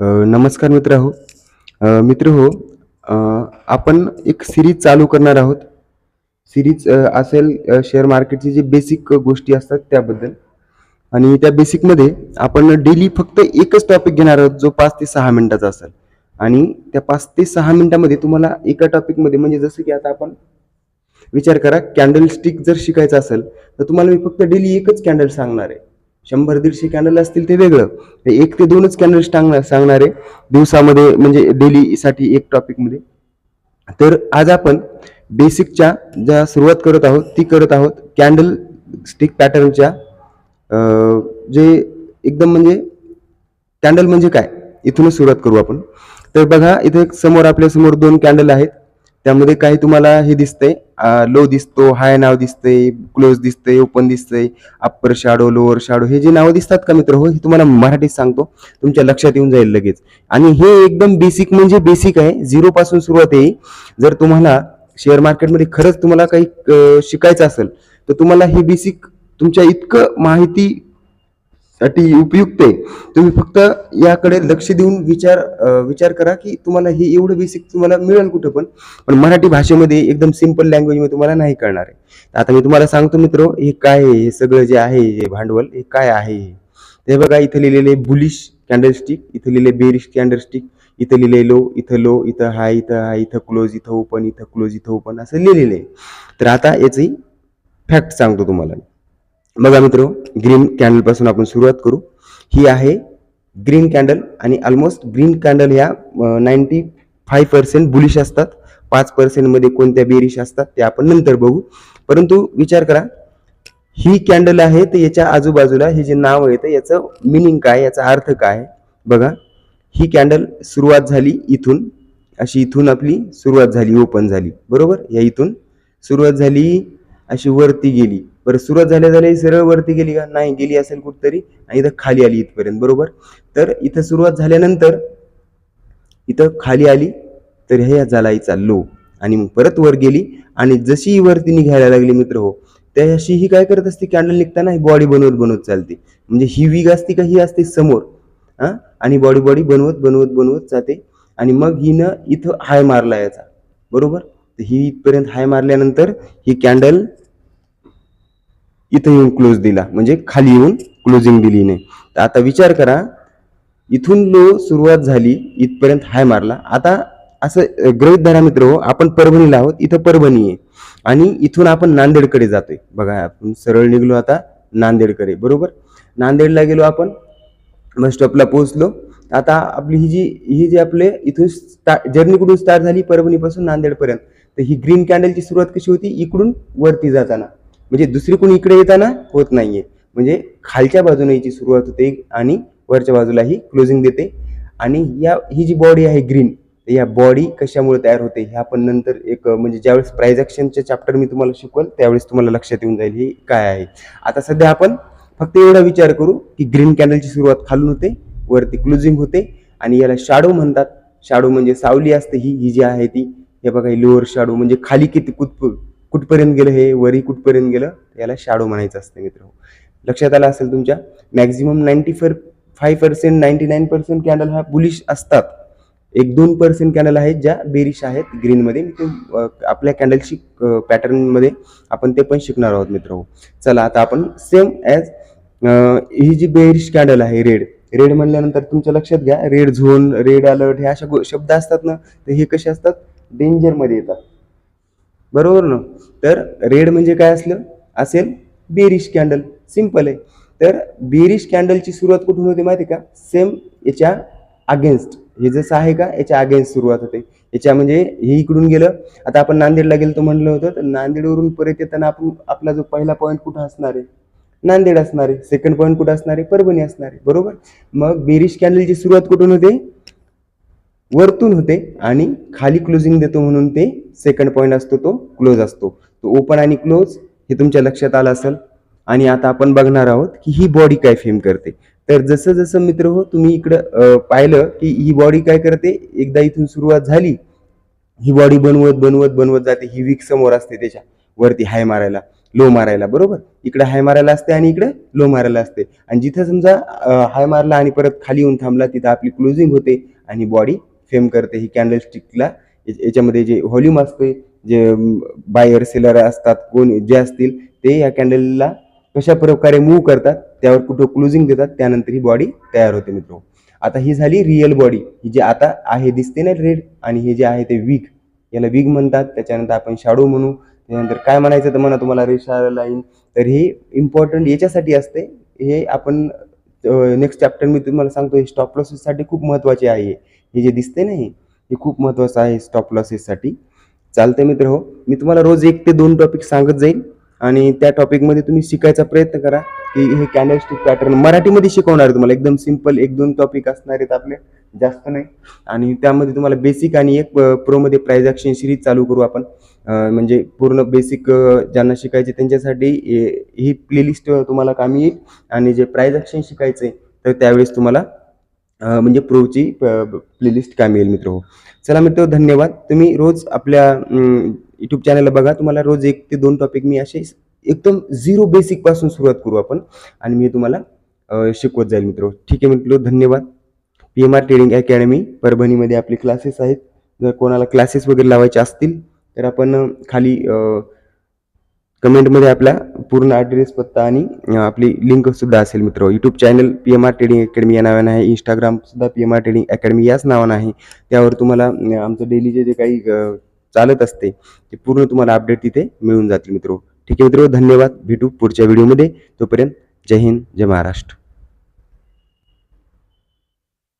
नमस्कार मित्र हो. मित्र हो आपण एक सिरीज चालू करणार आहोत. सिरीज असेल शेअर मार्केटची जे बेसिक गोष्टी असतात त्याबद्दल. आणि त्या बेसिकमध्ये आपण डेली फक्त एकच टॉपिक घेणार आहोत जो पाच ते सहा मिनिटाचा असेल. आणि त्या पाच ते सहा मिनिटामध्ये तुम्हाला एका टॉपिकमध्ये म्हणजे जसं की आता आपण विचार करा कॅन्डल स्टिक जर शिकायचं असेल तर तुम्हाला मी फक्त डेली एकच कॅन्डल सांगणार आहे. शंभर दीडशे कॅनल असतील ते वेगळं. एक ते दोनच कॅनल सांगणार सांगणार आहे दिवसामध्ये म्हणजे डेली साठी एक टॉपिकमध्ये तर आज आपण बेसिकच्या ज्या सुरुवात करत आहोत ती करत आहोत कॅन्डल स्टिक पॅटर्नच्या जे एकदम म्हणजे कॅन्डल म्हणजे काय? इथूनच सुरुवात करू आपण. तर बघा इथे समोर आपल्यासमोर दोन कॅन्डल आहेत. त्यामध्ये काही तुम्हाला हे दिसतंय. लो दिसतो हाय नाव दिसतंय क्लोज दिसतंय ओपन दिसतंय अप्पर शॅडो लोअर शॅडो हे जे नावं दिसतात का मित्र? हो हे तुम्हाला मराठीत सांगतो. तुमच्या लक्षात येऊन जाईल लगेच. आणि हे एकदम बेसिक म्हणजे बेसिक आहे. झिरो पासून सुरुवात आहे. जर तुम्हाला शेअर मार्केटमध्ये खरंच तुम्हाला काही शिकायचं असेल तर तुम्हाला हे बेसिक तुमच्या इतकं माहिती साठी उपयुक्त आहे. तुम्ही फक्त याकडे लक्ष देऊन विचार विचार करा की तुम्हाला हे एवढं बेसिक तुम्हाला मिळेल कुठं पण. पण मराठी भाषेमध्ये एकदम सिंपल लँग्वेजमध्ये तुम्हाला नाही कळणार आहे. आता मी तुम्हाला सांगतो मित्र हे काय आहे? हे सगळं जे आहे हे भांडवल हे काय आहे? हे ते बघा इथं लिहिलेले बुलिश कॅन्डलस्टिक इथं लिहिले बेरिश कॅन्डलस्टिक इथं लिहिले लो इथं लो इथं हाय इथं हाय इथं क्लोज इथं ओपन इथं क्लोज इथं ओपन असं लिहिलेलं आहे. तर आता याचंही फॅक्ट सांगतो तुम्हाला बघा मित्र ग्रीन कॅन्डलपासून आपण सुरुवात करू. ही आहे ग्रीन कॅन्डल आणि ऑलमोस्ट ग्रीन कॅन्डल ह्या नाईन्टी फाय पर्सेंट बुलिश असतात. पाच पर्सेंटमध्ये कोणत्या बेरिश असतात ते आपण नंतर बघू. परंतु विचार करा ही कॅन्डल आहे तर याच्या आजूबाजूला हे जे नाव आहे तर याचं मिनिंग काय याचा अर्थ काय बघा ही कॅन्डल सुरुवात झाली इथून. अशी इथून आपली सुरुवात झाली ओपन झाली. बरोबर? या इथून सुरुवात झाली अशी वरती गेली. बरं सुरुवात झाल्या झाल्या सरळ वरती गेली का? नाही गेली असेल कुठतरी. आणि इथं खाली आली इथपर्यंत बरोबर? तर इथं सुरुवात झाल्यानंतर इथं खाली आली तर हे झाला हिचा लो. आणि मग परत वर गेली. आणि जशी ही वरती निघायला लागली मित्र हो त्याशी ही काय करत असते? कॅन्डल निघताना ही बॉडी बनवत बनवत चालते. म्हणजे ही वीग असते का? ही असते समोर. हा? आणि बॉडी बॉडी बनवत बनवत बनवत जाते. आणि मग हिनं इथं हाय मारला याचा. बरोबर? तर ही इथपर्यंत हाय मारल्यानंतर ही कॅन्डल इथं येऊन क्लोज दिला. म्हणजे खाली येऊन क्लोजिंग दिली नाही तर आता विचार करा इथून लो सुरुवात झाली इथपर्यंत हाय मारला. आता असं अ, धरा मित्र हो आपण परभणीला आहोत इथं परभणी आहे. आणि इथून आपण नांदेडकडे जातोय. बघा आपण सरळ निघलो आता नांदेडकडे बरोबर? नांदेडला गेलो आपण बस स्टॉपला पोहोचलो. आता आपली ही जी ही जी आपले इथून स्टार्ट जर्नी कुठून स्टार्ट झाली परभणीपासून नांदेडपर्यंत. तर ही ग्रीन कॅन्डलची सुरुवात कशी होती? इकडून वरती जाताना. म्हणजे दुसरी कोणी इकडे येताना होत नाहीये. म्हणजे खालच्या बाजूने याची सुरुवात होते आणि वरच्या बाजूला ही क्लोजिंग देते. आणि या ही जी बॉडी आहे ग्रीन या बॉडी कशामुळे तयार होते हे आपण नंतर एक म्हणजे ज्यावेळेस प्राईज ॲक्शनचे चॅप्टर मी तुम्हाला शिकवल त्यावेळेस तुम्हाला लक्षात येऊन जाईल हे काय आहे. आता सध्या आपण फक्त एवढा विचार करू की ग्रीन कॅनलची सुरुवात खालून होते वरती क्लोजिंग होते आणि याला शाडो म्हणतात. शाडो म्हणजे सावली असते ही ही जी आहे ती हे बघा लोअर शाडो म्हणजे खाली किती कुत कुठपर्यंत गेलं हे वरी कुठपर्यंत गेलं याला शाडो म्हणायचं असतं मित्र. लक्षात आलं असेल तुमच्या? Maximum ninety four five percent ninety nine percent candle हा बुलिश असतात. एक दोन पर्सेंट कॅन्डल आहेत ज्या बेरिश आहेत ग्रीनमध्ये मी ते आपल्या कॅन्डलची पॅटर्नमध्ये आपण ते पण शिकणार आहोत मित्र. चला आता आपण सेम ॲज ही जी बेरिश कॅन्डल आहे रेड रेड म्हणल्यानंतर तुमच्या लक्षात घ्या. रेड झोन रेड अलर्ट हे अशा गो- शब्द असतात ना तर हे कसे असतात? डेंजरमध्ये येतात. बरोबर ना? तर रेड म्हणजे काय असलं? असेल बेरिश कॅन्डल सिंपल आहे. तर बेरिश कॅन्डलची सुरुवात कुठून होते माहिती आहे का? सेम याच्या अगेन्स्ट हे जसं आहे का? याच्या अगेन्स्ट सुरुवात होते. याच्या म्हणजे हे इकडून गेलं. आता आपण नांदेडला गेलो तर म्हणलं होतं तर नांदेडवरून परत येताना आपण आपला जो पहिला पॉईंट कुठं असणार आहे? नांदेड असणार आहे. सेकंड पॉईंट कुठं असणार आहे? परभणी असणार आहे. बरोबर? मग बेरिश कॅन्डलची सुरुवात कुठून होते? वरतून होते आणि खाली क्लोजिंग देतो म्हणून ते सेकंड पॉईंट असतो तो क्लोज असतो. तो ओपन आणि क्लोज हे तुमच्या लक्षात आलं असेल. आणि आता आपण बघणार आहोत की ही बॉडी काय फेम करते. तर जसं जसं मित्र हो तुम्ही इकडं पाहिलं की ही बॉडी काय करते? एकदा इथून सुरुवात झाली ही बॉडी बनवत बनवत बनवत जाते. ही वीक समोर असते त्याच्या. वरती हाय मारायला लो मारायला बरोबर? इकडे हाय मारायला असते आणि इकडे लो मारायला असते. आणि जिथं समजा हाय मारला आणि परत खाली येऊन थांबला तिथं आपली क्लोजिंग होते आणि बॉडी फेम करते ही कॅन्डल स्टिकला याच्यामध्ये जे व्हॉल्यूम असते जे बायर सेलर असतात कोण जे असतील ते या कॅन्डलला कशा प्रकारे मूव्ह करतात त्यावर कुठं क्लोजिंग देतात त्यानंतर ही बॉडी तयार होते मित्र. आता ही झाली रिअल बॉडी ही जी आता आहे दिसते ना रेड आणि हे जे आहे ते विग याला विग म्हणतात त्याच्यानंतर आपण शाडो म्हणू. त्यानंतर काय म्हणायचं तर म्हणा तुम्हाला रेषा लाईन तर हे इम्पॉर्टंट याच्यासाठी असते. हे आपण नेक्स्ट चॅप्टर मी तुम्हाला सांगतो हे स्टॉप लॉसेससाठी खूप महत्त्वाचे आहे. हे जे दिसते ना हे हे खूप महत्त्वाचं आहे स्टॉप लॉसेससाठी चालतंय मित्र हो. मी तुम्हाला रोज एक ते दोन टॉपिक सांगत जाईल आणि त्या टॉपिकमध्ये तुम्ही शिकायचा प्रयत्न करा की हे कॅन्डलस्टिक पॅटर्न मराठीमध्ये शिकवणार आहे तुम्हाला. एकदम सिंपल एक दोन टॉपिक असणार आहेत आपले. जास्त नाही. आणि त्यामध्ये तुम्हाला बेसिक आणि एक प्रोमध्ये प्राइज ॲक्शन सिरीज चालू करू आपण. म्हणजे पूर्ण बेसिक ज्यांना शिकायचे त्यांच्यासाठी ही प्लेलिस्ट तुम्हाला कामी येईल. आणि जे प्राइज ॲक्शन शिकायचं आहे तर त्यावेळेस तुम्हाला म्हणजे प्रोची प्लेलिस्ट कामी येईल मित्र हो. चला मित्र धन्यवाद. तुम्ही रोज आपल्या यूट्यूब चॅनलला बघा. तुम्हाला रोज एक ते दोन टॉपिक मी असे एकदम झिरो बेसिकपासून सुरुवात करू आपण. आणि मी तुम्हाला शिकवत जाईल मित्र. ठीक आहे मित्र धन्यवाद. P M R trading academy परभणीमध्ये आपले क्लासेस आहेत. जर कोणाला क्लासेस वगैरे लावायचे असतील तर आपण खाली कमेंटमध्ये आपला पूर्ण ॲड्रेस पत्ता आणि आपली लिंकसुद्धा असेल मित्र. YouTube channel P M R trading academy या नावानं आहे. इंस्टाग्रामसुद्धा P M R trading academy याच नावानं आहे. त्यावर तुम्हाला आमचं डेलीचे जे काही चालत असते ते पूर्ण तुम्हाला अपडेट तिथे मिळून जातील मित्र. ठीक आहे मित्र धन्यवाद. भेटू पुढच्या व्हिडिओमध्ये तोपर्यंत जय हिंद जय महाराष्ट्र.